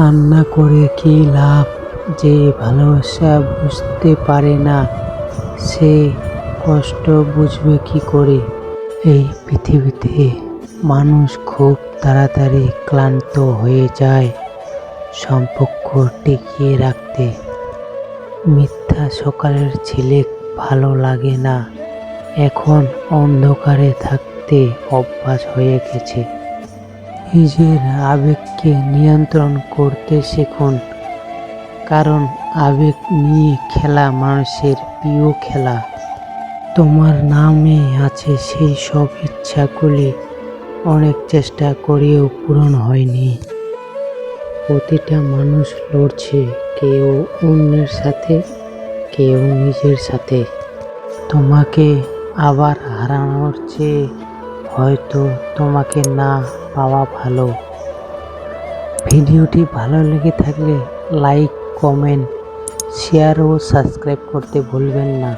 কান্না করে কি লাভ? যে ভালোবাসা বুঝতে পারে না, সে কষ্ট বুঝবে কি করে? এই পৃথিবীতে মানুষ খুব তাড়াতাড়ি ক্লান্ত হয়ে যায় সম্পর্ক টিকিয়ে রাখতে। মিথ্যা সকালের ছেলে ভালো লাগে না। এখন অন্ধকারে থাকতে অভ্যাস হয়ে গেছে। নিজের আবেগকে নিয়ন্ত্রণ করতে শিখুন। কারণ আবেগ নিয়ে খেলা মানুষের প্রিয় খেলা। তোমার নামে আছে সেই সব ইচ্ছাগুলি অনেক চেষ্টা করেও পূরণ হয়নি। প্রতিটা মানুষ লড়ছে কেউ অন্যের সাথে, কেউ নিজের সাথে। তোমাকে আবার হারানোর চেয়ে হয়তো তোমাকে না পাওয়া ভালো। ভিডিওটি ভালো লেগে থাকলে লাইক, কমেন্ট, শেয়ার ও সাবস্ক্রাইব করতে ভুলবেন না।